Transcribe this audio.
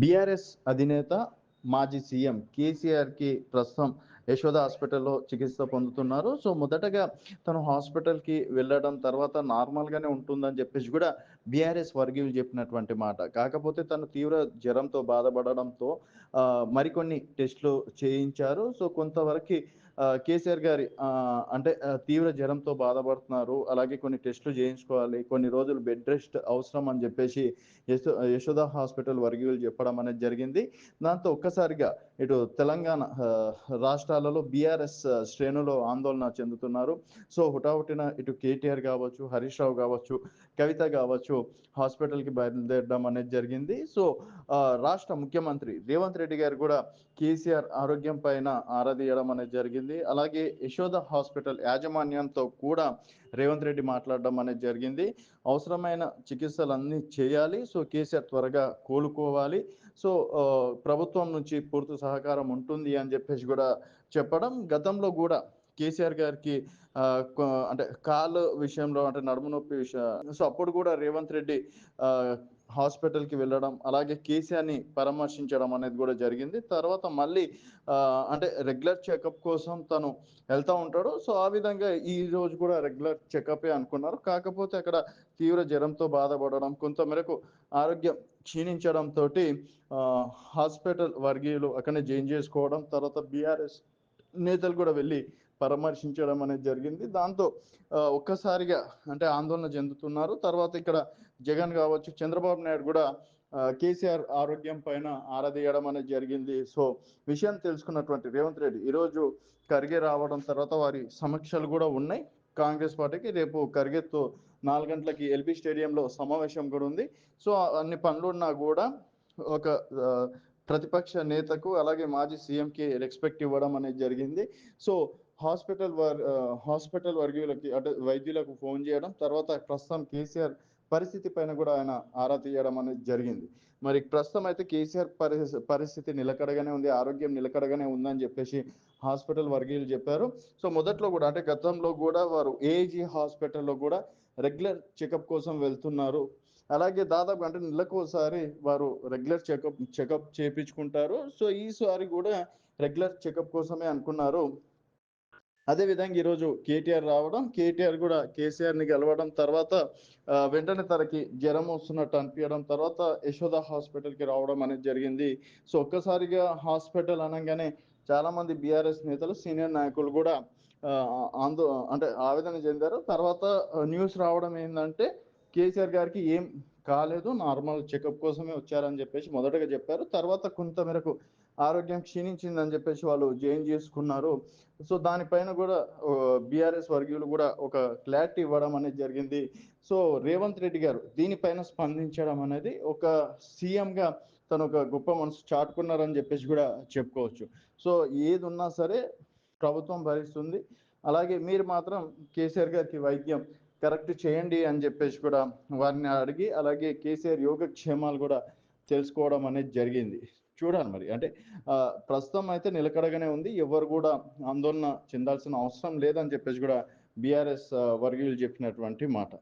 BRS అధినేత మాజీ CM కేసీఆర్కి ప్రస్తుతం యశోద హాస్పిటల్లో చికిత్స పొందుతున్నారు. సో మొదటగా తను హాస్పిటల్కి వెళ్ళడం తర్వాత నార్మల్గానే ఉంటుందని చెప్పేసి కూడా బీఆర్ఎస్ వర్గీయులు చెప్పినటువంటి మాట. కాకపోతే తను తీవ్ర జ్వరంతో బాధపడడంతో మరికొన్ని టెస్టులు చేయించారు. సో కొంతవరకు కేసీఆర్ గారి అంటే తీవ్ర జ్వరంతో బాధపడుతున్నారు. అలాగే కొన్ని టెస్టులు చేయించుకోవాలి. కొన్ని రోజులు బెడ్ రెస్ట్ అవసరం అని చెప్పేసి యశోద హాస్పిటల్ వర్గీయులు చెప్పడం అనేది జరిగింది. దాంతో ఒక్కసారిగా ఇటు తెలంగాణ రాష్ట్రాలలో బీఆర్ఎస్ శ్రేణులు ఆందోళన చెందుతున్నారు. సో హుటాహుటిన ఇటు కేటీఆర్ కావచ్చు హరీష్ రావు కావచ్చు కవిత కావచ్చు హాస్పిటల్కి బయలుదేరడం అనేది జరిగింది. సో రాష్ట్ర ముఖ్యమంత్రి రేవంత్ రెడ్డి గారు కూడా కేసీఆర్ ఆరోగ్యం పైన ఆరాధీయడం అనేది జరిగింది. అలాగే యశోద హాస్పిటల్ యాజమాన్యంతో కూడా రేవంత్ రెడ్డి మాట్లాడడం అనేది జరిగింది. అవసరమైన చికిత్సలు అన్నీ చేయాలి. సో కేసీఆర్ త్వరగా కోలుకోవాలి. సో ప్రభుత్వం నుంచి పూర్తి సహకారం ఉంటుంది అని చెప్పేసి కూడా చెప్పడం. గతంలో కూడా కేసీఆర్ గారికి అంటే కాలు విషయంలో అంటే నడుము నొప్పి విషయం సో అప్పుడు కూడా రేవంత్ రెడ్డి హాస్పిటల్కి వెళ్ళడం అలాగే కేసీఆర్ని పరామర్శించడం అనేది కూడా జరిగింది. తర్వాత మళ్ళీ అంటే రెగ్యులర్ చెకప్ కోసం తను వెళ్తూ ఉంటాడు. సో ఆ విధంగా ఈ రోజు కూడా రెగ్యులర్ చెకపే అనుకున్నారు. కాకపోతే అక్కడ తీవ్ర జ్వరంతో బాధపడడం కొంతమేరకు ఆరోగ్యం క్షీణించడంతో హాస్పిటల్ వర్గీయులు అక్కడనే జైన్ చేసుకోవడం తర్వాత బీఆర్ఎస్ నేతలు కూడా వెళ్ళి పరామర్శించడం అనేది జరిగింది. దాంతో ఒక్కసారిగా అంటే ఆందోళన చెందుతున్నారు. తర్వాత ఇక్కడ జగన్ కావచ్చు చంద్రబాబు నాయుడు కూడా కేసీఆర్ ఆరోగ్యం పైన ఆరాధీయడం అనేది జరిగింది. సో విషయం తెలుసుకున్నటువంటి రేవంత్ రెడ్డి ఈరోజు ఖర్గే రావడం తర్వాత వారి సమీక్షలు కూడా ఉన్నాయి. కాంగ్రెస్ పార్టీకి రేపు ఖర్గేతో నాలుగు గంటలకి ఎల్బీ స్టేడియంలో సమావేశం కూడా ఉంది. సో అన్ని పనులు ఉన్నా కూడా ఒక ప్రతిపక్ష నేతకు అలాగే మాజీ సీఎంకి రెస్పెక్ట్ ఇవ్వడం అనేది జరిగింది. సో హాస్పిటల్ వర్ హాస్పిటల్ వర్గీయులకి అంటే వైద్యులకు ఫోన్ చేయడం తర్వాత ప్రస్తుతం కేసీఆర్ పరిస్థితి పైన కూడా ఆయన ఆరా తీయడం అనేది జరిగింది. మరి ప్రస్తుతం అయితే కేసీఆర్ పరిస్థితి పరిస్థితి నిలకడగానే ఉంది ఆరోగ్యం నిలకడగానే ఉందని చెప్పేసి హాస్పిటల్ వర్గీయులు చెప్పారు. సో మొదట్లో కూడా అంటే గతంలో కూడా వారు ఏజీ హాస్పిటల్లో కూడా రెగ్యులర్ చెకప్ కోసం వెళ్తున్నారు. అలాగే దాదాపు అంటే నెలకు ఒకసారి వారు రెగ్యులర్ చెకప్ చెకప్ చేయించుకుంటారు సో ఈసారి కూడా రెగ్యులర్ చెకప్ కోసమే అనుకున్నారు. అదే విధంగా ఈరోజు కేటీఆర్ రావడం కేటీఆర్ కూడా కేసీఆర్ని గెలవడం తర్వాత వెంటనే తనకి జ్వరం వస్తున్నట్టు అనిపించడం తర్వాత యశోద హాస్పిటల్కి రావడం అనేది జరిగింది. సో ఒక్కసారిగా హాస్పిటల్ అనగానే చాలా మంది బీఆర్ఎస్ నేతలు సీనియర్ నాయకులు కూడా ఆందో అంటే ఆవేదన చెందారు. తర్వాత న్యూస్ రావడం ఏంటంటే కేసీఆర్ గారికి ఏం కాలేదు. నార్మల్ చెకప్ కోసమే వచ్చారని చెప్పేసి మొదటగా చెప్పారు. తర్వాత కొంత మేరకు ఆరోగ్యం క్షీణించిందని చెప్పేసి వాళ్ళు జైన్ చేసుకున్నారు. సో దానిపైన కూడా బీఆర్ఎస్ వర్గీయులు కూడా ఒక క్లారిటీ ఇవ్వడం అనేది జరిగింది. సో రేవంత్ రెడ్డి గారు దీనిపైన స్పందించడం అనేది ఒక సీఎంగా తను ఒక గొప్ప మనసు చాటుకున్నారని చెప్పేసి కూడా చెప్పుకోవచ్చు. సో ఏది ఉన్నా సరే ప్రభుత్వం భరిస్తుంది. అలాగే మీరు మాత్రం కేసీఆర్ గారికి వైద్యం కరెక్ట్ చేయండి అని చెప్పేసి కూడా వారిని అడిగి అలాగే కేసీఆర్ యోగక్షేమాలు కూడా తెలుసుకోవడం అనేది జరిగింది. చూడాలి మరి. అంటే ప్రస్తుతం అయితే నిలకడగానే ఉంది. ఎవరు కూడా ఆందోళన చెందాల్సిన అవసరం లేదని చెప్పేసి కూడా బీఆర్ఎస్ వర్గీయులు చెప్పినటువంటి మాట.